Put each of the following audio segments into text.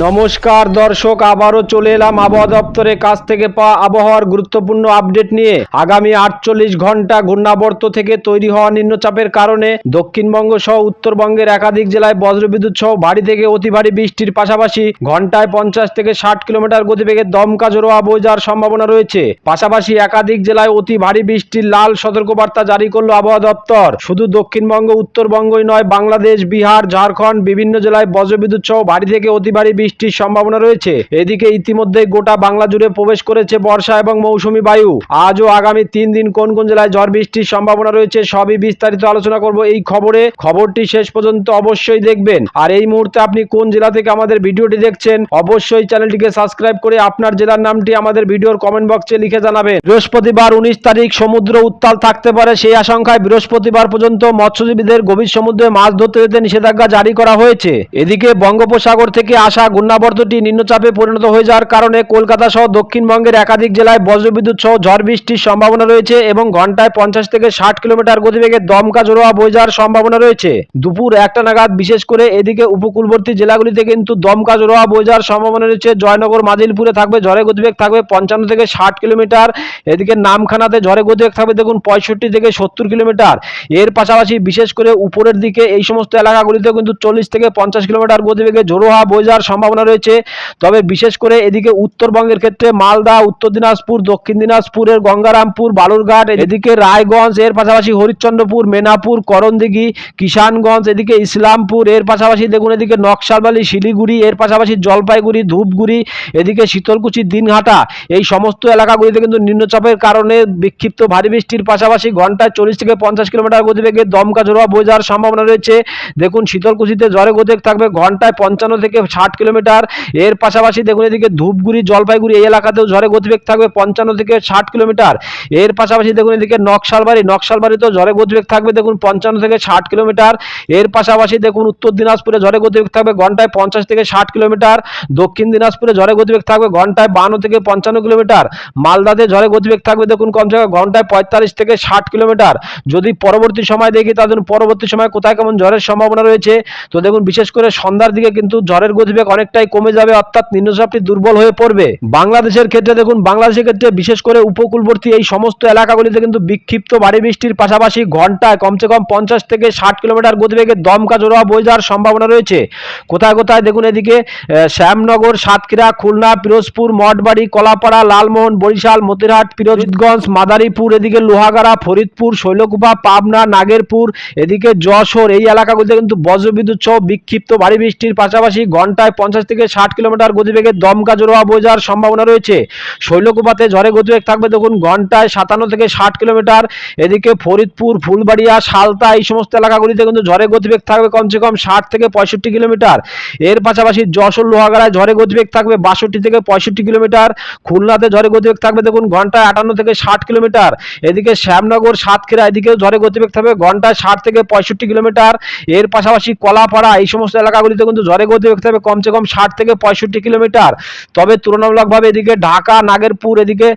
নমস্কার দর্শক, আবারও চলে এলাম আবহাওয়া দপ্তরের কাছ থেকে পাওয়া আবহাওয়ার গুরুত্বপূর্ণ আপডেট নিয়ে। আগামী আটচল্লিশ ঘণ্টা ঘূর্ণাবর্ত থেকে তৈরি হওয়া নিম্নচাপের কারণে দক্ষিণবঙ্গ সহ উত্তরবঙ্গের একাধিক জেলায় বজ্রবিদ্যুৎ সহ ভারী থেকে অতি ভারী বৃষ্টির পাশাপাশি ঘন্টায় পঞ্চাশ থেকে ষাট কিলোমিটার গতিবেগে দমকা জোরোয়া বয়ে যাওয়ার সম্ভাবনা রয়েছে। পাশাপাশি একাধিক জেলায় অতি ভারী বৃষ্টির লাল সতর্কবার্তা জারি করল আবহাওয়া দপ্তর। শুধু দক্ষিণবঙ্গ, উত্তরবঙ্গই নয়, বাংলাদেশ, বিহার, ঝাড়খণ্ড, বিভিন্ন জেলায় বজ্রবিদ্যুৎ সহ ভারী থেকে অতি ভারী বৃষ্টির সম্ভাবনা রয়েছে। এদিকে ইতিমধ্যে গোটা বাংলা জুড়ে প্রবেশ করেছে বর্ষা এবং মৌসুমী বায়ু। আজও আগামী তিন দিন কোন কোন জেলায় ঝড় বৃষ্টির সম্ভাবনা রয়েছে সবই বিস্তারিত আলোচনা করব এই খবরে। খবরটি শেষ পর্যন্ত অবশ্যই দেখবেন। আর এই মুহূর্তে আপনি কোন জেলা থেকে আমাদের ভিডিওটি দেখছেন, অবশ্যই চ্যানেলটিকে সাবস্ক্রাইব করে আপনার জেলার নামটি আমাদের ভিডিওর কমেন্ট বক্সে লিখে জানাবেন। বৃহস্পতিবার উনিশ তারিখ সমুদ্র উত্তাল থাকতে পারে সেই আশঙ্কায় বৃহস্পতিবার পর্যন্ত মৎস্যজীবীদের গভীর সমুদ্রে মাছ ধরতে যেতে নিষেধাজ্ঞা জারি করা হয়েছে। এদিকে বঙ্গোপসাগর থেকে আসা ঘূর্ণাবর্তটি নিম্নচাপে পরিণত হয়ে যাওয়ার কারণে কলকাতা সহ দক্ষিণবঙ্গের একাধিক জেলায় বজ্রবিদ্যুৎ সহ ঝড় বৃষ্টির সম্ভাবনা রয়েছে এবং ঘন্টায় পঞ্চাশ থেকে ষাট কিলোমিটার গতিবেগে দমকা জোড়োয়া বয়ে যাওয়ার সম্ভাবনা রয়েছে। দুপুর একটা নাগাদ, বিশেষ করে এদিকে উপকূলবর্তী জেলাগুলিতে কিন্তু দমকা জোড়োয়া বয়ে যাওয়ার সম্ভাবনা রয়েছে। জয়নগর মাদিলপুরে থাকবে, ঝড়ে গতিবেগ থাকবে পঞ্চান্ন থেকে ষাট কিলোমিটার। এদিকে নামখানাতে ঝড়ে গতিবেগ থাকবে দেখুন পঁয়ষট্টি থেকে সত্তর কিলোমিটার। এর পাশাপাশি বিশেষ করে উপরের দিকে এই সমস্ত এলাকাগুলিতে কিন্তু চল্লিশ থেকে পঞ্চাশ কিলোমিটার গতিবেগে ঝোড়ো হাওয়া বয়ে যাওয়ার সম্ভাবনা রয়েছে। তবে বিশেষ করে এদিকে উত্তরবঙ্গের ক্ষেত্রে মালদা, উত্তর দিনাজপুর, দক্ষিণ দিনাজপুরের গঙ্গারামপুর, বালুরঘাট, এদিকে রায়গঞ্জ, এর পাশাপাশি হরিশ্চন্দ্রপুর, মেনাপুর, করণদিঘি, কিষানগঞ্জ, এদিকে ইসলামপুর, এর পাশাপাশি দেখুন এদিকে নকশালবালি, শিলিগুড়ি, এর পাশাপাশি জলপাইগুড়ি, ধূপগুড়ি, এদিকে শীতলকুচি, দিনহাটা। এই সমস্ত এলাকাগুলিতে কিন্তু নিম্নচাপের কারণে বিক্ষিপ্ত ভারী বৃষ্টির পাশাপাশি ঘন্টায় চল্লিশ থেকে পঞ্চাশ কিলোমিটার গতিবেগে দমকা জোড়া যাওয়ার সম্ভাবনা রয়েছে। দেখুন শীতলকুচিতে জ্বরে গতিবেগ থাকবে ঘন্টায় পঞ্চান্ন থেকে ষাট কিলোমিটার। এর পাশাপাশি দেখুন এদিকে ধূপগুড়ি, জলপাইগুড়ি এই এলাকাতেও ঝড়ে গতিবেগ থাকবে পঞ্চান্ন থেকে ষাট কিলোমিটার। এর পাশাপাশি দেখুন এদিকে নকশালবাড়ি, নকশালবাড়িতেও ঝড়ে গতিবেগ থাকবে দেখুন পঞ্চান্ন থেকে ষাট কিলোমিটার। এর পাশাপাশি দেখুন উত্তর দিনাজপুরে ঝড়ে গতিবেগ থাকবে ঘন্টায় পঞ্চাশ থেকে ষাট কিলোমিটার। দক্ষিণ দিনাজপুরে ঝড়ে গতিবেগ থাকবে ঘন্টায় বান্ন থেকে পঞ্চান্ন কিলোমিটার। মালদাতে ঝড়ে গতিবেগ থাকবে দেখুন কমসে কম ঘন্টায় পঁয়তাল্লিশ থেকে ষাট কিলোমিটার। যদি পরবর্তী সময় দেখি তাদের পরবর্তী সময় কোথায় কেমন ঝড়ের সম্ভাবনা রয়েছে? তো দেখুন বিশেষ করে সন্ধ্যার দিকে কিন্তু ঝড়ের গতিবেগ অনেকটাই কমে যাবে, অর্থাৎ নিম্নচাপটি দুর্বল হয়ে পড়বে। বাংলাদেশের ক্ষেত্রে দেখুন, বাংলাদেশের ক্ষেত্রে বিশেষ করে উপকূলবর্তী এই সমস্ত এলাকাগুলিতে কিন্তু বিক্ষিপ্ত ভারী বৃষ্টির পাশাপাশি ঘন্টায় কমসে কম পঞ্চাশ থেকে ষাট কিলোমিটার গতিবেগে দমকা জোড়া বয়ে যাওয়ার সম্ভাবনা রয়েছে। কোথায় কোথায় দেখুন এদিকে শ্যামনগর, সাতক্ষীরা, খুলনা, পিরোজপুর, মঠবাড়ি, কলাপাড়া, লালমোহন, বরিশাল, মতিরহাট, পিরোজগঞ্জ, মাদারীপুর, এদিকে লোহাগাড়া, ফরিদপুর, শৈলকুপা, পাবনা, নাগেরপুর, এদিকে যশোর, এই এলাকাগুলিতে কিন্তু বজ্রবিদ্যুৎ সহ বিক্ষিপ্ত ভারী বৃষ্টির পাশাপাশি ঘন্টায় পঞ্চাশ থেকে ষাট কিলোমিটার গতিবেগে দমকা জোড়া বোঝার সম্ভাবনা রয়েছে। শৈলকুপাতে ঝড়ে গতিবেগ থাকবে দেখুন, ঘন্টায় সাতান্ন থেকে ষাট কিলোমিটার। এদিকে ফরিদপুর, ফুলবাড়িয়া, সালতা এই সমস্ত এলাকাগুলিতে কিন্তু ঝড়ে গতিবেগ থাকবে কমসে কম ষাট থেকে পঁয়ষট্টি কিলোমিটার। এর পাশাপাশি যশোর, লোহাগাড়ায় ঝড়ে গতিবেগ থাকবে বাষট্টি থেকে পঁয়ষট্টি কিলোমিটার। খুলনাতে ঝড়ে গতিবেগ থাকবে দেখুন, ঘন্টায় আটান্ন থেকে ষাট কিলোমিটার। এদিকে শ্যামনগর, সাতক্ষীরা এদিকেও ঝড়ে গতিবেগ থাকবে ঘন্টায় ষাট থেকে পঁয়ষট্টি কিলোমিটার। এর পাশাপাশি কলাপাড়া এই সমস্ত এলাকাগুলিতে কিন্তু ঝড়ে গতিবেগ থাকবে কমসে কম ষাট থেকে পঁয়ষট্টি কিলোমিটার। তবে তুলনামূলকভাবে এদিকে ঢাকা, নাগেরপুর, এদিকে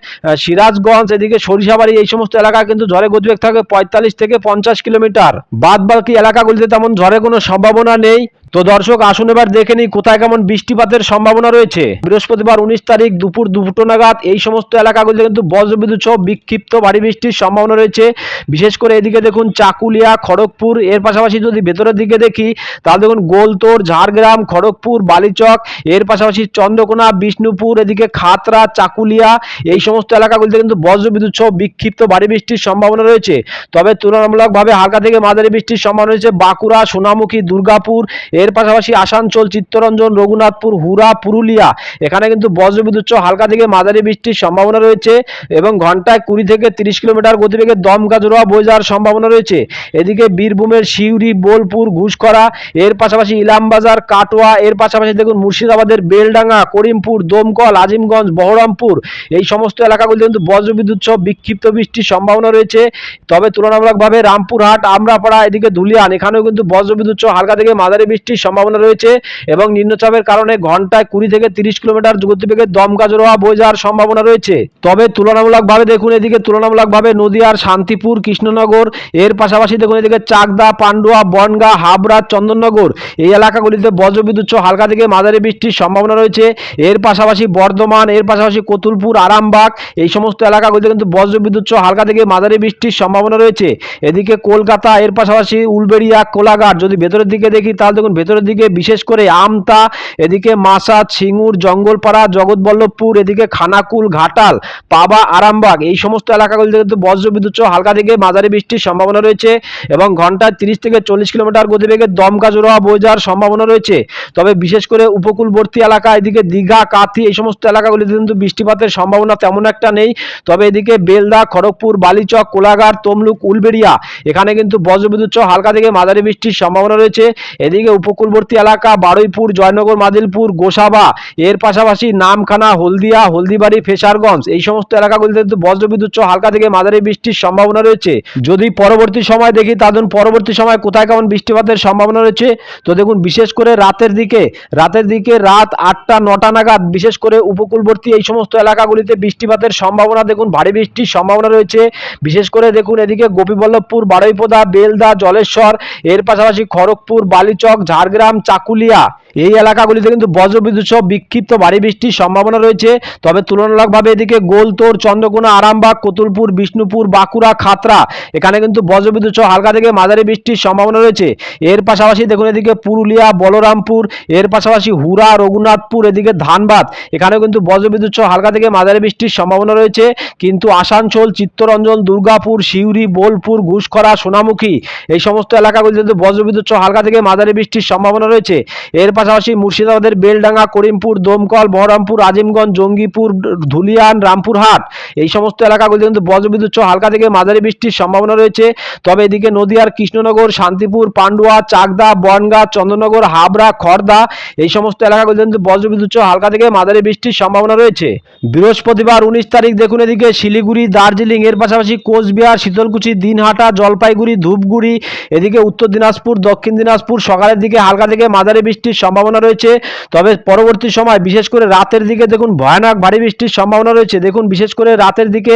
সিরাজগঞ্জ, এদিকে সরিষাবাড়ি এই সমস্ত এলাকা কিন্তু ঝড়ে গতিবেগ থাকে পঁয়তাল্লিশ থেকে পঞ্চাশ কিলোমিটার। বাদ বাকি এলাকাগুলিতে তেমন ঝড়ে কোনো সম্ভাবনা নেই। তো দর্শক, আসুন এবার দেখে নিই কোথায় কেমন বৃষ্টিপাতের সম্ভাবনা রয়েছে। বৃহস্পতিবার উনিশ তারিখ দুপুর দুটো নাগাদ এই সমস্ত এলাকাগুলিতে কিন্তু বজ্রবিদ্যুৎ সহ বিক্ষিপ্ত ভারী বৃষ্টির সম্ভাবনা রয়েছে। বিশেষ করে এদিকে দেখুন চাকুলিয়া, খড়গপুর, এর পাশাপাশি যদি ভেতরের দিকে দেখি, তাহলে দেখুন গোলতোড় ঝাড়গ্রাম, খড়গপুর, বালিচক, এর পাশাপাশি চন্দ্রকোনা, বিষ্ণুপুর, এদিকে খাতরা, চাকুলিয়া, এই সমস্ত এলাকাগুলিতে কিন্তু বজ্রবিদ্যুৎ সহ বিক্ষিপ্ত ভারী বৃষ্টির সম্ভাবনা রয়েছে। তবে তুলনামূলকভাবে হালকা থেকে মাঝারি বৃষ্টির সম্ভাবনা রয়েছে বাঁকুড়া, সোনামুখী, দুর্গাপুর, এর পাশাপাশি আসানসোল, চিত্তরঞ্জন, রঘুনাথপুর হুরা পুরুলিয়া। এখানে কিন্তু বজ্রবিদ্যুৎ হালকা থেকে মাঝারি বৃষ্টির সম্ভাবনা রয়েছে এবং ঘন্টায় কুড়ি থেকে তিরিশ কিলোমিটার গতিবেগে দমকা জোড়া বয়ে যাওয়ার সম্ভাবনা রয়েছে। এদিকে বীরভূমের সিউড়ি, বোলপুর ঘুষকরা এর পাশাপাশি ইলামবাজার, কাটোয়া, এর পাশাপাশি দেখুন মুর্শিদাবাদের বেলডাঙ্গা, করিমপুর, দমকল, আজিমগঞ্জ, বহরমপুর। এই সমস্ত এলাকাগুলিতে কিন্তু বজ্রবিদ্যুৎ সহ বিক্ষিপ্ত বৃষ্টির সম্ভাবনা রয়েছে। তবে তুলনামূলকভাবে রামপুরহাট, আমরাপাড়া, এদিকে ধুলিয়ান, এখানেও কিন্তু বজ্রবিদ্যুৎ সহ হালকা থেকে মাঝারি বৃষ্টি বৃষ্টির সম্ভাবনা রয়েছে এবং নিম্নচাপের কারণে ঘন্টায় কুড়ি থেকে তিরিশ কিলোমিটার গতিবেগে দমকা জোড়া বয়ে যাওয়ার সম্ভাবনা রয়েছে। তবে তুলনামূলকভাবে দেখুন, এদিকে তুলনামূলকভাবে নদিয়ার শান্তিপুর, কৃষ্ণনগর, এর পাশাপাশি দেখুন, এদিকে চাকদা, পান্ডুয়া, বনগা, হাবড়া, চন্দননগর এই এলাকাগুলিতে বজ্রবিদ্যুৎ হালকা থেকে মাঝারি বৃষ্টির সম্ভাবনা রয়েছে। এর পাশাপাশি বর্ধমান, এর পাশাপাশি কতুলপুর, আরামবাগ এই সমস্ত এলাকাগুলিতে কিন্তু বজ্রবিদ্যুৎ হালকা থেকে মাঝারি বৃষ্টির সম্ভাবনা রয়েছে। এদিকে কলকাতা, এর পাশাপাশি উলবেড়িয়া, কোলাঘাট যদি ভেতরের দিকে দেখি, তাহলে দেখুন ভেতরের দিকে বিশেষ করে আমতা, এদিকে মাসাদ, সিঙ্গুর, জঙ্গলপাড়া, জগৎবল্লভপুর, এদিকে খানাকুল, ঘাটাল, পাবা, আরামবাগ, এই সমস্ত এলাকাগুলিতে কিন্তু বজ্রবিদ্যুৎ সহ হালকা থেকে মাঝারি বৃষ্টির সম্ভাবনা রয়েছে এবং ঘন্টায় তিরিশ থেকে চল্লিশ কিলোমিটার গতিবেগে দমকা জোড়া বয়ে যাওয়ার সম্ভাবনা রয়েছে। তবে বিশেষ করে উপকূলবর্তী এলাকা এদিকে দীঘা, কাথি, এই সমস্ত এলাকাগুলিতে কিন্তু বৃষ্টিপাতের সম্ভাবনা তেমন একটা নেই। তবে এদিকে বেলদা, খড়গপুর, বালিচক, কোলাঘাট, তমলুক, উলবেড়িয়া, এখানে কিন্তু বজ্রবিদ্যুৎ সহ হালকা থেকে মাঝারি বৃষ্টির সম্ভাবনা রয়েছে। এদিকে উপকূলবর্তী এলাকা, বারুইপুর, জয়নগর, মাদিলপুর, গোসাবা, এর পাশাপাশি নামখানা, হলদিয়া, হলদিবাড়ি, ফেসারগঞ্জ, এই সমস্ত এলাকাগুলিতে কিন্তু বজ্রবিদ্যুৎ হালকা থেকে মাঝারি বৃষ্টির সম্ভাবনা রয়েছে। যদি পরবর্তী সময় দেখি তাদের পরবর্তী সময় কোথায় কেমন বৃষ্টিপাতের সম্ভাবনা রয়েছে, তো দেখুন বিশেষ করে রাতের দিকে রাতের দিকে রাত আটটা, নটা নাগাদ বিশেষ করে উপকূলবর্তী এই সমস্ত এলাকাগুলিতে বৃষ্টিপাতের সম্ভাবনা, দেখুন ভারী বৃষ্টির সম্ভাবনা রয়েছে। বিশেষ করে দেখুন এদিকে গোপীবল্লভপুর বারুইপোদা বেলদা, জলেশ্বর, এর পাশাপাশি খড়গপুর, বালিচক ঝাড়গ্রাম চাকুলিয়া এই এলাকাগুলিতে কিন্তু বজ্রবিদ্যুৎ সহ বিক্ষিপ্ত ভারী বৃষ্টির সম্ভাবনা রয়েছে। তবে তুলনামূলকভাবে এদিকে গোলতোড় চন্দ্রকোনা, আরামবাগ, কতুলপুর, বিষ্ণুপুর, বাঁকুড়া, খাতরা এখানে কিন্তু বজ্রবিদ্যুৎ সহ হালকা থেকে মাঝারি বৃষ্টির সম্ভাবনা রয়েছে। এর পাশাপাশি দেখুন এদিকে পুরুলিয়া, বলরামপুর, এর পাশাপাশি হুরা রঘুনাথপুর, এদিকে ধানবাদ এখানেও কিন্তু বজ্রবিদ্যুৎ সহ হালকা থেকে মাঝারি বৃষ্টির সম্ভাবনা রয়েছে। কিন্তু আসানসোল, চিত্তরঞ্জন, দুর্গাপুর, সিউড়ি, বোলপুর, ঘুষখরা, সোনামুখী এই সমস্ত এলাকাগুলিতে কিন্তু বজ্রবিদ্যুৎ সহ হালকা থেকে মাঝারি বৃষ্টির সম্ভাবনা রয়েছে। এর পাশাপাশি মুর্শিদাবাদের বেলডাঙ্গা, করিমপুর, দমকল, বহরমপুর, আজিমগঞ্জ, জঙ্গিপুর, ধুলিয়ান, রামপুরহাট এই সমস্ত এলাকাগুলিতে কিন্তু বজ্রবিদ্যুৎ সহ হালকা থেকে মাঝারি বৃষ্টির সম্ভাবনা রয়েছে। তবে এদিকে নদিয়ার কৃষ্ণনগর, শান্তিপুর, পান্ডুয়া, চাকদা, বনগা, চন্দ্রনগর, হাবড়া খড়দা এই সমস্ত এলাকাগুলিতে কিন্তু বজ্রবিদ্যুৎ সহ হালকা থেকে মাঝারি বৃষ্টির সম্ভাবনা রয়েছে। বৃহস্পতিবার উনিশ তারিখ দেখুন এদিকে শিলিগুড়ি, দার্জিলিং, এর পাশাপাশি কোচবিহার, শীতলকুচি, দিনহাটা, জলপাইগুড়ি, ধূপগুড়ি, এদিকে উত্তর দিনাজপুর, দক্ষিণ দিনাজপুর সকালের দিকে হালকা থেকে মাঝারি বৃষ্টির সম্ভাবনা রয়েছে। তবে পরবর্তী সময় বিশেষ করে রাতের দিকে দেখুন ভয়ানক ভারী বৃষ্টির সম্ভাবনা রয়েছে। দেখুন বিশেষ করে রাতের দিকে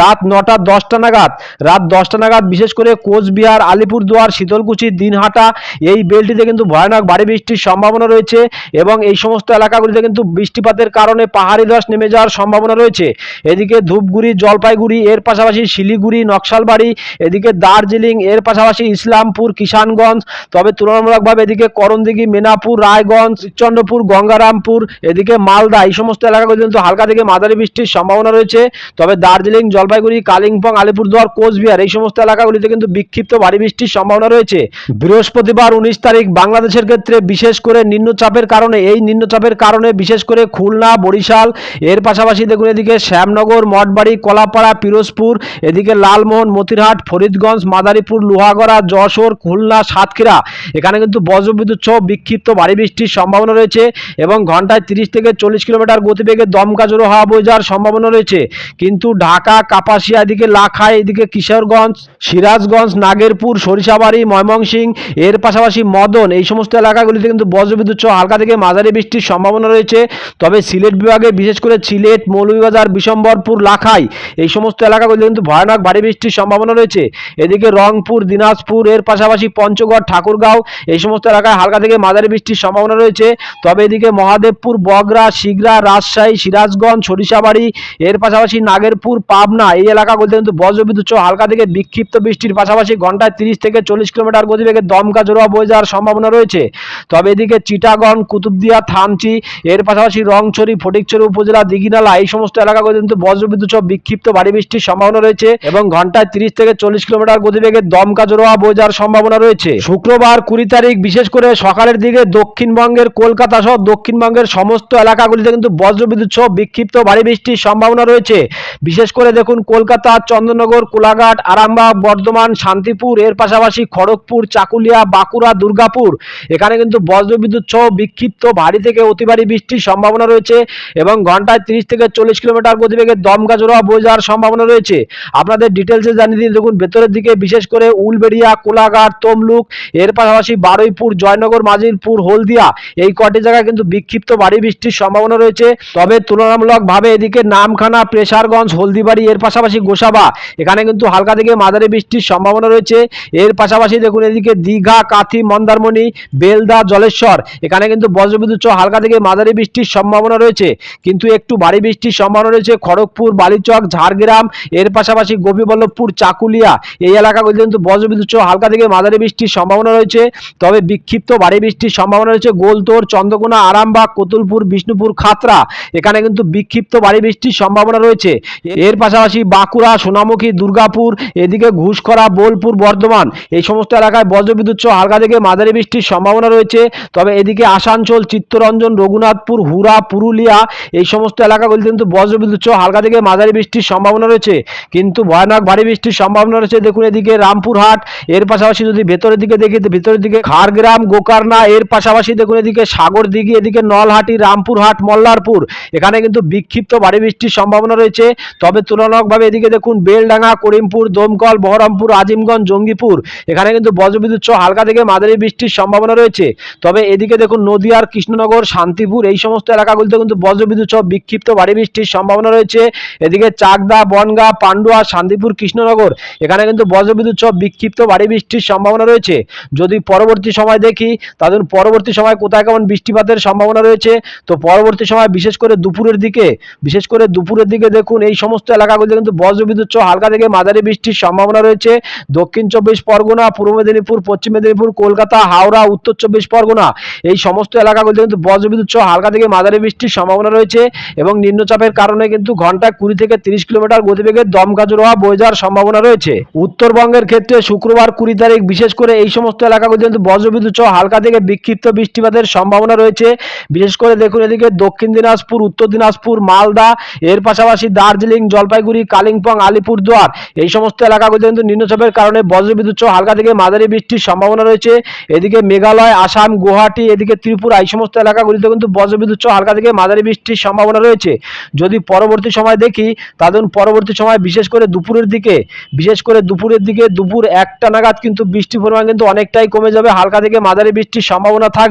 রাত নটা দশটা নাগাদ, রাত দশটা নাগাদ বিশেষ করে কোচবিহার, আলিপুরদুয়ার, শীতলকুচি, দিনহাটা এই বেলটিতে কিন্তু ভয়ানক ভারী বৃষ্টির সম্ভাবনা রয়েছে এবং এই সমস্ত এলাকাগুলিতে কিন্তু বৃষ্টিপাতের কারণে পাহাড়ি ধস নেমে যাওয়ার সম্ভাবনা রয়েছে। এদিকে ধূপগুড়ি, জলপাইগুড়ি, এর পাশাপাশি শিলিগুড়ি, নকশালবাড়ি, এদিকে দার্জিলিং, এর পাশাপাশি ইসলামপুর, কিষানগঞ্জ, তবে তুলনামূলকভাবে এদিকে করণদিঘি, মেনাপুর রায়গঞ্জ, চন্দ্রপুর, গঙ্গারামপুর, এদিকে মালদা, এই সমস্ত এলাকাগুলি কিন্তু হালকা থেকে মাঝারি বৃষ্টির সম্ভাবনা রয়েছে। তবে দার্জিলিং, জলপাইগুড়ি, কালিম্পং, আলিপুরদুয়ার, কোচবিহার এই সমস্ত এলাকাগুলিতে কিন্তু বিক্ষিপ্ত ভারী বৃষ্টির সম্ভাবনা রয়েছে। বৃহস্পতিবার উনিশ তারিখ বাংলাদেশের ক্ষেত্রে বিশেষ করে নিম্নচাপের কারণে, এই নিম্নচাপের কারণে বিশেষ করে খুলনা, বরিশাল, এর পাশাপাশি দেখুন এদিকে শ্যামনগর, মঠবাড়ি, কলাপাড়া, পিরোজপুর, এদিকে লালমোহন, মতিরহাট, ফরিদগঞ্জ, মাদারীপুর, লোহাগড়া, যশোর, খুলনা, সাতক্ষীরা। এখানে কিন্তু বজ্রবিদ্যুৎ সহ বিক্ষিপ্ত ভারী বৃষ্টির সম্ভাবনা রয়েছে এবং ঘন্টায় তিরিশ থেকে চল্লিশ কিলোমিটার গতিবেগে দমকা জোরো হাওয়া বয়ে সম্ভাবনা রয়েছে। কিন্তু ঢাকা, কাপাসিয়া, এদিকে লাখাই, এদিকে কিশোরগঞ্জ, সিরাজগঞ্জ, নাগেরপুর, সরিষাবাড়ি, ময়মনসিং, এর পাশাপাশি মদন, এই সমস্ত এলাকাগুলিতে কিন্তু বজ্রবিদ্যুৎ সহ হালকা থেকে মাঝারি বৃষ্টির সম্ভাবনা রয়েছে। তবে সিলেট বিভাগে, বিশেষ করে সিলেট, মৌলভীবাজার, বিশম্বরপুর, লাখাই, এই সমস্ত এলাকাগুলিতে কিন্তু ভয়ানক ভারী বৃষ্টির সম্ভাবনা রয়েছে। এদিকে রংপুর, দিনাজপুর, এর পাশাপাশি পঞ্চগড়, ঠাকুরগাঁও, এই সমস্ত এলাকায় হালকা থেকে মাঝারি বৃষ্টির সম্ভাবনা রয়েছে। তবে এদিকে মহাদেবপুর, বগরা, শিগরা, রাজশাহী, সিরাজগঞ্জ, সরিষাবাড়ি, এর পাশাপাশি নাগেরপুর, পাবনা এই এলাকাগুলিতে কিন্তু বজ্রবিদ্যুৎ সহ হালকা থেকে বিক্ষিপ্ত বৃষ্টির পাশাপাশি ঘন্টায় তিরিশ থেকে চল্লিশ কিলোমিটার গতিবেগে দমকা জোড়া বয়ে যাওয়ার সম্ভাবনা রয়েছে। তবে এদিকে চিটাগঞ্জ কুতুবদিয়া, থানচি, এর পাশাপাশি রংছড়ি, ফটিকছড়ি উপজেলা, দিঘিনালা এই সমস্ত এলাকাগুলিতে কিন্তু বজ্রবিদ্যুৎ সহ বিক্ষিপ্ত ভারী বৃষ্টির সম্ভাবনা রয়েছে এবং ঘন্টায় তিরিশ থেকে চল্লিশ কিলোমিটার গতিবেগে দমকা জোড়া বয়ে যাওয়ার সম্ভাবনা রয়েছে। শুক্রবার কুড়ি তারিখ, বিশেষ করে সকালের দিকে দক্ষিণ দক্ষিণবঙ্গের কলকাতা সহ দক্ষিণবঙ্গের সমস্ত এলাকাগুলিতে কিন্তু বজ্রবিদ্যুৎ সহ বিক্ষিপ্ত ভারী বৃষ্টির সম্ভাবনা রয়েছে। বিশেষ করে দেখুন, কলকাতা, চন্দ্রনগর, কোলাঘাট, আরামবাগ, বর্ধমান, শান্তিপুর, এর পাশাপাশি খড়গপুর, চাকুলিয়া, বাঁকুড়া, দুর্গাপুর। এখানে কিন্তু বজ্রবিদ্যুৎ সহ বিক্ষিপ্ত ভারী থেকে অতি ভারী বৃষ্টির সম্ভাবনা রয়েছে এবং ঘন্টায় তিরিশ থেকে চল্লিশ কিলোমিটার গতিবেগে দমকা জোড়া বয়ে যাওয়ার সম্ভাবনা রয়েছে। আপনাদের ডিটেলসে জানিয়ে দিন দেখুন, ভেতরের দিকে বিশেষ করে উলবেড়িয়া, কোলাঘাট, তমলুক, এর পাশাপাশি বারুইপুর, জয়নগর, মাজিলপুর হলদিয়া এই কটি জায়গায় কিন্তু বিক্ষিপ্ত ভারী বৃষ্টির সম্ভাবনা রয়েছে। তবে তুলনামূলকভাবে এদিকে নামখানা, প্রেসারগঞ্জ, হলদিবাড়ি, এর পাশাপাশি গোসাবা, এখানে কিন্তু হালকা থেকে মাঝারি বৃষ্টির সম্ভাবনা রয়েছে। এর পাশাপাশি দেখুন এদিকে দীঘা, কাথি, মন্দারমণি, বেলদা, জলেশ্বর, এখানে কিন্তু বজ্রবিদ্যুৎ হালকা থেকে মাঝারি বৃষ্টির সম্ভাবনা রয়েছে। কিন্তু একটু ভারী বৃষ্টির সম্ভাবনা রয়েছে খড়গপুর, বালিচক, ঝাড়গ্রাম, এর পাশাপাশি গোপীবল্লভপুর, চাকুলিয়া, এই এলাকাগুলিতে কিন্তু বজ্রবিদ্যুৎ হালকা থেকে মাঝারি বৃষ্টির সম্ভাবনা রয়েছে। তবে বিক্ষিপ্ত ভারী বৃষ্টির সম্ভাবনা রয়েছে গোলতোর, চন্দ্রকোনা, আরামবাগ, কতুলপুর, বিষ্ণুপুর, খাতরা। এখানে কিন্তু বিক্ষিপ্ত ভারী বৃষ্টির সম্ভাবনা রয়েছে। এর পাশাপাশি বাঁকুড়া, সোনামুখী, দুর্গাপুর, এদিকে ঘুষখরা, বোলপুর, বর্ধমান এই সমস্ত এলাকায় বজ্রবিদ্যুৎ সহ হালকা থেকে মাঝারি বৃষ্টির সম্ভাবনা রয়েছে। তবে এদিকে আসানসোল, চিত্তরঞ্জন, রঘুনাথপুর হুরা পুরুলিয়া এই সমস্ত এলাকাগুলিতে কিন্তু বজ্রবিদ্যুৎ সহ হালকা থেকে মাঝারি বৃষ্টির সম্ভাবনা রয়েছে। কিন্তু ভয়ানক ভারী বৃষ্টির সম্ভাবনা রয়েছে। দেখুন এদিকে রামপুরহাট, এর পাশাপাশি যদি ভেতরের দিকে দেখি ভেতরের দিকে খাড়গ্রাম, গোকারনা, এর পাশাপাশি দেখুন এদিকে সাগর দিঘি, এদিকে নলহাটি, রামপুরহাট, মল্লারপুর। এখানে কিন্তু বিক্ষিপ্ত ভারী বৃষ্টির সম্ভাবনা রয়েছে। তবে তুলনামূলকভাবে এদিকে দেখুন, বেলডাঙ্গা, করিমপুর, দমকল, বহরমপুর, আজিমগঞ্জ, জঙ্গিপুর। এখানে কিন্তু বজ্রবিদ্যুৎ সহ হালকা থেকে মাঝারি বৃষ্টির সম্ভাবনা রয়েছে। তবে এদিকে দেখুন, নদিয়ার কৃষ্ণনগর, শান্তিপুর, এই সমস্ত এলাকাগুলিতে কিন্তু বজ্রবিদ্যুৎ সহ বিক্ষিপ্ত ভারী বৃষ্টির সম্ভাবনা রয়েছে। এদিকে চাকদা, বনগা, পান্ডুয়া, শান্তিপুর, কৃষ্ণনগর, এখানে কিন্তু বজ্রবিদ্যুৎ সহ বিক্ষিপ্ত ভারী বৃষ্টির সম্ভাবনা রয়েছে। যদি পরবর্তী সময় দেখি তাদের পরবর্তী সময় কোথায় কেমন বৃষ্টিপাতের সম্ভাবনা রয়েছে, তো পরবর্তী সময় বিশেষ করে দুপুরের দিকে, বিশেষ করে দুপুরের দিকে দেখুন এই সমস্ত এলাকাগুলিতে কিন্তু বজ্রবিদ্যুৎ সহ হালকা থেকে মাঝারি বৃষ্টির সম্ভাবনা রয়েছে। দক্ষিণ চব্বিশ পরগনা, পূর্ব মেদিনীপুর, পশ্চিম মেদিনীপুর, কলকাতা, হাওড়া, উত্তর চব্বিশ পরগনা, এই সমস্ত এলাকাগুলিতে কিন্তু বজ্রবিদ্যুৎ সহ হালকা থেকে মাঝারি বৃষ্টির সম্ভাবনা রয়েছে এবং নিম্নচাপের কারণে কিন্তু ঘন্টায় কুড়ি থেকে তিরিশ কিলোমিটার গতিবেগে দমকা জোড়া বয়ে যাওয়ার সম্ভাবনা রয়েছে। উত্তরবঙ্গের ক্ষেত্রে শুক্রবার কুড়ি তারিখ বিশেষ করে এই সমস্ত এলাকাগুলিতে কিন্তু বজ্রবিদ্যুৎ সহ হালকা থেকে বিক্ষিপ্ত বৃষ্টিপাতের সম্ভাবনা রয়েছে। বিশেষ করে দেখুন এদিকে দক্ষিণ দিনাজপুর, উত্তর দিনাজপুর, মালদা, এর পাশাপাশি দার্জিলিং, জলপাইগুড়ি, কালিম্পং, আলিপুরদুয়ার এই সমস্ত এলাকাগুলিতে কিন্তু নিম্নচাপের কারণে বজ্রবিদ্যুৎ সহ হালকা থেকে মাঝারি বৃষ্টির সম্ভাবনা রয়েছে। এদিকে মেঘালয়, আসাম, গুয়াহাটি, এদিকে ত্রিপুরা এই সমস্ত এলাকাগুলিতে কিন্তু বজ্রবিদ্যুৎ সহ হালকা থেকে মাঝারি বৃষ্টির সম্ভাবনা রয়েছে। যদি পরবর্তী সময় দেখি তাদের পরবর্তী সময় বিশেষ করে দুপুরের দিকে, বিশেষ করে দুপুরের দিকে দুপুর একটা নাগাদ কিন্তু বৃষ্টির পরিমাণ কিন্তু অনেকটাই কমে যাবে, হালকা থেকে মাঝারি বৃষ্টির সম্ভাবনা থাকবে।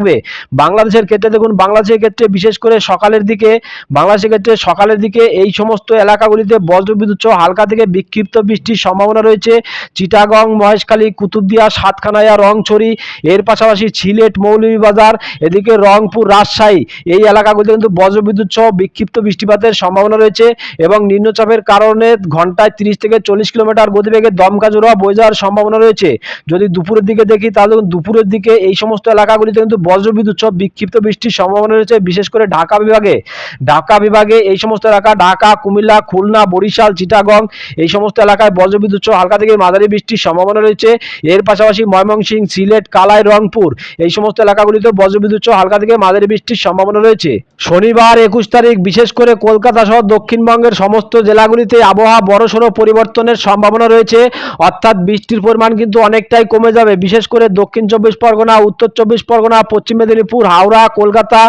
বাংলাদেশের ক্ষেত্রে দেখুন, বাংলাদেশের ক্ষেত্রে বিশেষ করে সকালের দিকে, বাংলাদেশের ক্ষেত্রে সকালের দিকে এই সমস্ত এলাকাগুলিতে বজ্রবিদ্যুৎ সহ হালকা থেকে বিক্ষিপ্ত বৃষ্টির সম্ভাবনা রয়েছে। চিটাগং, মহেশখালী, কুতুবদিয়া, সাতখানাইয়া, রংছড়ি, এর পাশাপাশি সিলেট, মৌলভীবাজার, এদিকে রংপুর, রাজশাহী, এই এলাকাগুলিতে কিন্তু বজ্রবিদ্যুৎ সহ বিক্ষিপ্ত বৃষ্টিপাতের সম্ভাবনা রয়েছে এবং নিম্নচাপের কারণে ঘন্টায় তিরিশ থেকে চল্লিশ কিলোমিটার গতিবেগে দমকা জোড়া বয়ে যাওয়ার সম্ভাবনা রয়েছে। যদি দুপুরের দিকে দেখি, তাহলে দুপুরের দিকে এই সমস্ত এলাকাগুলিতে কিন্তু বজ্রবিদ্যুৎ সহ বিক্ষিপ্ত বৃষ্টির সম্ভাবনা রয়েছে, বিশেষ করে ঢাকা বিভাগে। ঢাকা বিভাগে এই সমস্ত এলাকা, ঢাকা, কুমিল্লা, খুলনা, বরিশাল, চিটাগং, এই সমস্ত এলাকায় বজ্রবিদ্যুৎ সহ হালকা থেকে মাঝারি বৃষ্টির সম্ভাবনা রয়েছে। এর পাশাপাশি ময়মনসিংহ, সিলেট, কালাই, রংপুর, এই সমস্ত এলাকাগুলিতে বজ্রবিদ্যুৎ সহ হালকা থেকে মাঝারি বৃষ্টির সম্ভাবনা রয়েছে। শনিবার একুশ তারিখ, বিশেষ করে কলকাতা সহ দক্ষিণবঙ্গের সমস্ত জেলাগুলিতে আবহাওয়া বড়সড় পরিবর্তনের সম্ভাবনা রয়েছে। অর্থাৎ বৃষ্টির পরিমাণ কিন্তু অনেকটাই কমে যাবে। বিশেষ করে দক্ষিণ চব্বিশ পরগনা, উত্তর চব্বিশ পরগনা পশ্চিম মেদিনীপুর, হাওড়া, কলকাতা,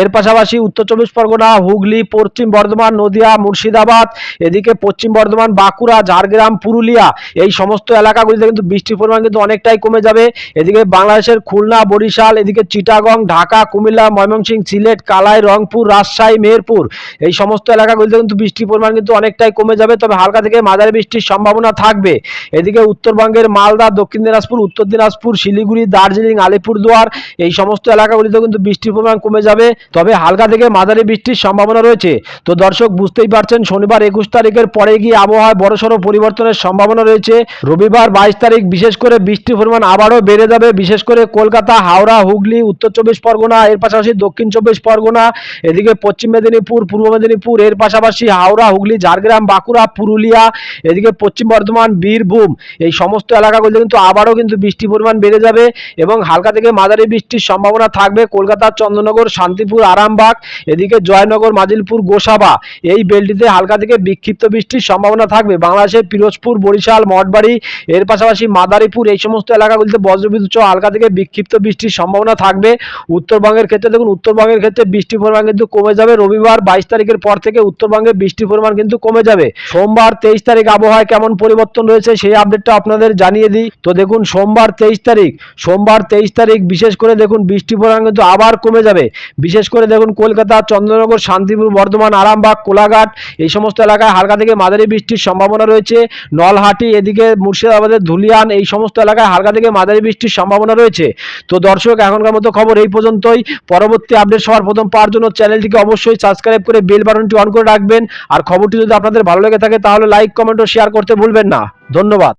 এর পাশাপাশি উত্তর চব্বিশ পরগনা, হুগলি, পশ্চিম বর্ধমান, নদিয়া, মুর্শিদাবাদ, এদিকে পশ্চিম বর্ধমান, বাঁকুড়া, ঝাড়গ্রাম, পুরুলিয়া, এই সমস্ত এলাকাগুলিতে কিন্তু বৃষ্টির পরিমাণ কিন্তু অনেকটাই কমে যাবে। এদিকে বাংলাদেশের খুলনা, বরিশাল, এদিকে চিটাগং, ঢাকা, কুমিল্লা, ময়মনসিংহ, সিলেট, কালাই, রংপুর, রাজশাহী, মেহেরপুর, এই সমস্ত এলাকাগুলিতে কিন্তু বৃষ্টির পরিমাণ কিন্তু অনেকটাই কমে যাবে। তবে হালকা থেকে মাঝারি বৃষ্টির সম্ভাবনা থাকবে। এদিকে উত্তরবঙ্গের মালদা, দক্ষিণ দিনাজপুর, উত্তর দিনাজপুর, শিলিগুড়ি, দার্জিলিং, আলিপুরদুয়ার, এই সমস্ত এলাকাগুলিতে কিন্তু বৃষ্টির পরিমাণ কমে যাবে। তবে হালকা থেকে মাঝারি বৃষ্টির সম্ভাবনা রয়েছে। তো দর্শক, বুঝতেই পারছেন, শনিবার একুশ তারিখের পরে গিয়ে আবহাওয়ায় বড়সড় পরিবর্তনের সম্ভাবনা রয়েছে। রবিবার বাইশ তারিখ, বিশেষ করে বৃষ্টির পরিমাণ আবারও বেড়ে যাবে। বিশেষ করে কলকাতা, হাওড়া, হুগলি, উত্তর চব্বিশ পরগনা, এর পাশাপাশি দক্ষিণ চব্বিশ পরগনা, এদিকে পশ্চিম মেদিনীপুর, পূর্ব মেদিনীপুর, এর পাশাপাশি হাওড়া, হুগলি, ঝাড়গ্রাম, বাঁকুড়া, পুরুলিয়া, এদিকে পশ্চিম বর্ধমান, বীরভূম, এই সমস্ত এলাকাগুলিতে কিন্তু আবারও কিন্তু বৃষ্টির পরিমাণ বেড়ে যাবে এবং হালকা থেকে মাঝারি বৃষ্টির সম্ভাবনা সম্ভাবনা থাকবে কলকাতার চন্দ্রনগর, শান্তিপুর, আরামবাগ, এদিকে জয়নগর, মাজিলপুর, গোসাবা। এই বেলটিতে হালকা থেকে বিক্ষিপ্ত বৃষ্টির সম্ভাবনা থাকবে। বাংলাদেশের পিরোজপুর, বরিশাল, মঠবাড়ি, এর পাশাপাশি মাদারীপুর, এই সমস্ত এলাকাগুলিতে বজ্রবিদ্যুৎ সহ হালকা থেকে বিক্ষিপ্ত বৃষ্টির সম্ভাবনা থাকবে। উত্তরবঙ্গের ক্ষেত্রে দেখুন, উত্তরবঙ্গের ক্ষেত্রে বৃষ্টির পরিমাণ কিন্তু কমে যাবে। রবিবার বাইশ তারিখের পর থেকে উত্তরবঙ্গে বৃষ্টির পরিমাণ কিন্তু কমে যাবে। সোমবার তেইশ তারিখ আবহাওয়ায় কেমন পরিবর্তন রয়েছে সেই আপডেটটা আপনাদের জানিয়ে দিই। তো দেখুন, সোমবার তেইশ তারিখ, সোমবার তেইশ তারিখ বিশেষ করে দেখুন বৃষ্টির পরিমাণ কিন্তু আবার কমে যাবে। বিশেষ করে দেখুন কলকাতা, চন্দ্রনগর, শান্তিপুর, বর্ধমান, আরামবাগ, কোলাঘাট, এই সমস্ত এলাকায় হালকা থেকে মাঝারি বৃষ্টির সম্ভাবনা রয়েছে। নলহাটি, এদিকে মুর্শিদাবাদের ধুলিয়ান, এই সমস্ত এলাকায় হালকা থেকে মাঝারি বৃষ্টির সম্ভাবনা রয়েছে। তো দর্শক, এখনকার মতো খবর এই পর্যন্তই। পরবর্তী আপডেট সবার প্রথম পাওয়ার জন্য চ্যানেলটিকে অবশ্যই সাবস্ক্রাইব করে বেল বাটনটি অন করে রাখবেন। আর খবরটি যদি আপনাদের ভালো লেগে থাকে, তাহলে লাইক, কমেন্ট ও শেয়ার করতে ভুলবেন না। ধন্যবাদ।